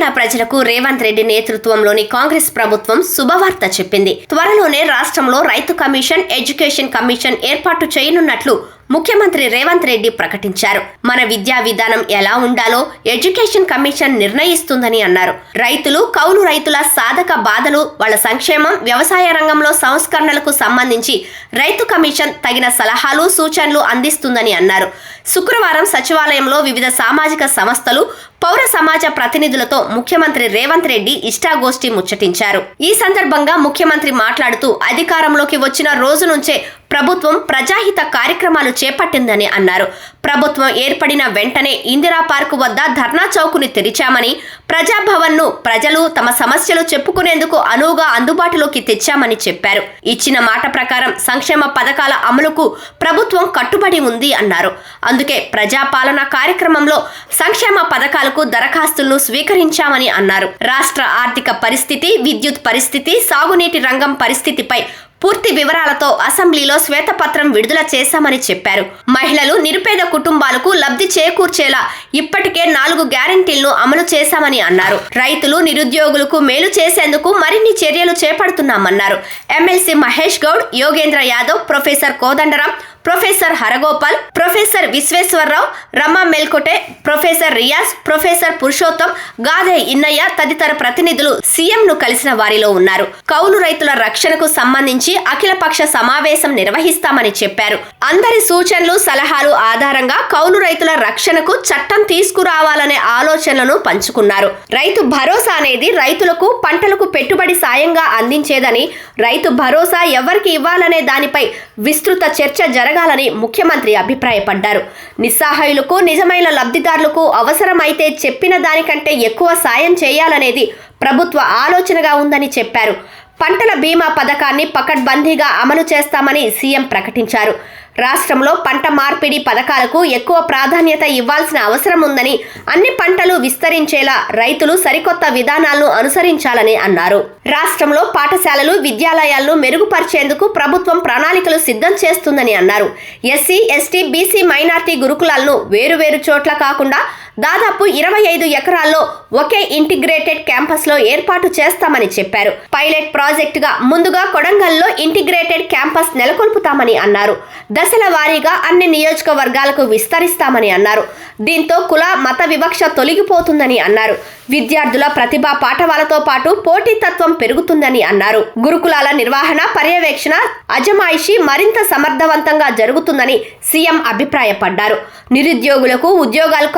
తెలంగాణ ప్రజలకు రేవంత్ రెడ్డి నేతృత్వంలోని కాంగ్రెస్ ప్రభుత్వం శుభవార్త చెప్పింది. త్వరలోనే రాష్ట్రంలో రైతు కమిషన్ ఎడ్యుకేషన్ కమిషన్ ఏర్పాటు చేయనున్నట్లు ముఖ్యమంత్రి రేవంత్ రెడ్డి ప్రకటించారు. మన విద్యా విధానం ఎలా ఉండాలో ఎడ్యుకేషన్ కమిషన్ నిర్ణయిస్తుందని అన్నారు. రైతులు కౌలు రైతుల సాధక బాధలు వాళ్ళ సంక్షేమం వ్యవసాయ రంగంలో సంస్కరణలకు సంబంధించి రైతు కమిషన్ తగిన సలహాలు సూచనలు అందిస్తుందని అన్నారు. శుక్రవారం సచివాలయంలో వివిధ సామాజిక సంస్థలు పౌర సమాజ ప్రతినిధులతో ముఖ్యమంత్రి రేవంత్ రెడ్డి ఇష్టాగోష్ఠి ముచ్చటించారు. ఈ సందర్భంగా ముఖ్యమంత్రి మాట్లాడుతూ అధికారంలోకి వచ్చిన రోజు నుంచే ప్రభుత్వం ప్రజాహిత కార్యక్రమాలు చేపట్టిందని అన్నారు. ప్రభుత్వం ఏర్పడిన వెంటనే ఇందిరా పార్కు వద్ద ధర్నా చౌకుని తెరిచామని ప్రజాభవన్ను ప్రజలు తమ సమస్యలు చెప్పుకునేందుకు అనువుగా అందుబాటులోకి తెచ్చామని చెప్పారు. ఇచ్చిన మాట ప్రకారం సంక్షేమ పథకాల అమలుకు ప్రభుత్వం కట్టుబడి ఉంది అన్నారు. అందుకే ప్రజాపాలన కార్యక్రమంలో సంక్షేమ పథకాలు మేరకు దరఖాస్తులను స్వీకరించామని అన్నారు. రాష్ట్ర ఆర్థిక పరిస్థితి విద్యుత్ పరిస్థితి సాగునీటి రంగం పరిస్థితిపై పూర్తి వివరాలతో అసెంబ్లీలో శ్వేతపత్రం విడుదల చేశామని చెప్పారు. మహిళలు నిరుపేద కుటుంబాలకు లబ్ధి చేకూర్చేలా ఇప్పటికే నాలుగు గ్యారంటీలను అమలు చేశామని అన్నారు. రైతులు నిరుద్యోగులకు మేలు చేసేందుకు మరిన్ని చర్యలు చేపడుతున్నామన్నారు. MLC Mahesh Goud Yogendra Yadav professor Kodandaram professor Haragopal professor Visweswararao Rama Melkote professor Riyaz professor Purushottam Gadhe Innaiah తదితర ప్రతినిధులు సీఎం ను కలిసిన వారిలో ఉన్నారు. కౌలు రైతుల రక్షణకు సంబంధించి అఖిలపక్ష సమావేశం నిర్వహిస్తామని చెప్పారు. అందరి సూచనలు సలహాలు ఆధారంగా కౌలు రైతుల రక్షణకు చట్టం తీసుకురావాలనే ఆలోచనలను పంచుకున్నారు. రైతు భరోసా అనేది రైతులకు పంటలకు పెట్టుబడి సాయంగా అందించేదని రైతు భరోసా ఎవరికి ఇవ్వాలనే దానిపై విస్తృత చర్చ జరగాలని ముఖ్యమంత్రి అభిప్రాయపడ్డారు. నిస్సహాయులకు నిజమైన లబ్ధిదారులకు అవసరమైతే చెప్పిన దానికంటే ఎక్కువ సాయం చేయాలనేది ప్రభుత్వ ఆలోచనగా ఉందని చెప్పారు. పంటల బీమా పథకాన్ని పకడ్బందీగా అమలు చేస్తామని సీఎం ప్రకటించారు. రాష్ట్రంలో పంట మార్పిడి పథకాలకు ఎక్కువ ప్రాధాన్యత ఇవ్వాల్సిన అవసరం ఉందని అన్ని పంటలు విస్తరించేలా రైతులు సరికొత్త విధానాలను అనుసరించాలని అన్నారు. రాష్ట్రంలో పాఠశాలలు విద్యాలయాలను మెరుగుపరిచేందుకు ప్రభుత్వం ప్రణాళికలు సిద్ధం చేస్తుందని అన్నారు. ఎస్సీ ఎస్టీ బీసీ మైనార్టీ గురుకులాలను వేరువేరు చోట్ల కాకుండా దాదాపు ఇరవై ఐదు ఎకరాల్లో ఒకే ఇంటిగ్రేటెడ్ క్యాంపస్లో ఏర్పాటు చేస్తామని చెప్పారు. పైలట్ ప్రాజెక్టుగా ముందుగా కొడంగల్లో ఇంటిగ్రేటెడ్ క్యాంపస్ నెలకొల్పుతామని అన్నారు. దశల వారీగా అన్ని నియోజకవర్గాలకు విస్తరిస్తామని అన్నారు. దీంతో కుల మత వివక్ష తొలగిపోతుందని అన్నారు. విద్యార్థుల ప్రతిభా పాఠవాలతో పాటు పోటీతత్వం పెరుగుతుందని అన్నారు. గురుకులాల నిర్వహణ పర్యవేక్షణ అజమాయిషి మరింత సమర్థవంతంగా జరుగుతుందని సీఎం అభిప్రాయపడ్డారు. నిరుద్యోగులకు ఉద్యోగాలు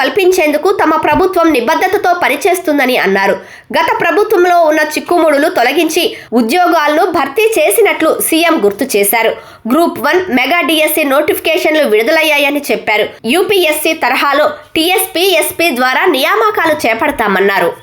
కల్పించేందుకు తమ ప్రభుత్వం నిబద్ధతతో పనిచేస్తుందని అన్నారు. గత ప్రభుత్వంలో ఉన్న చిక్కుముడులు తొలగించి ఉద్యోగాలను భర్తీ చేసినట్లు సీఎం గుర్తు చేశారు. గ్రూప్ వన్ మెగా డిఎస్సి నోటిఫికేషన్లు విడుదలయ్యాయని చెప్పారు. యూపీఎస్సీ తరహాలో టీఎస్పీ ఎస్పీ ద్వారా నియామకాలు చేపడతామన్నారు.